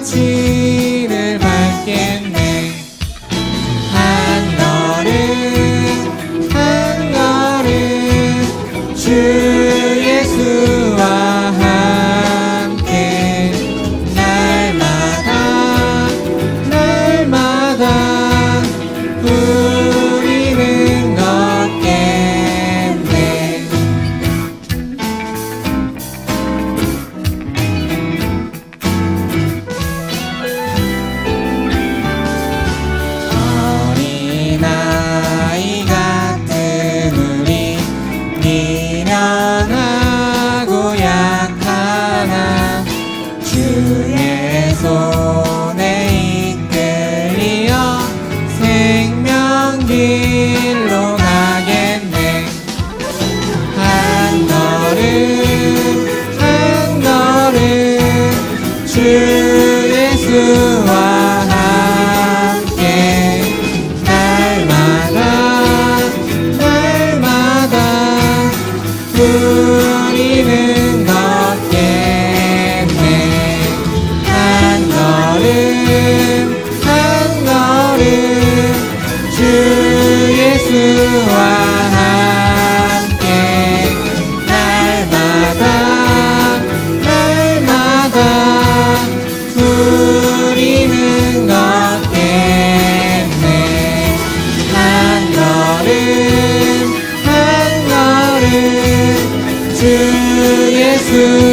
수치를 밟겠네. 한 걸음 한 걸음 주 예수와 그의 끝이여, 생명길로 가겠네. 한 걸음 한 걸음 주 예수 예수 예수.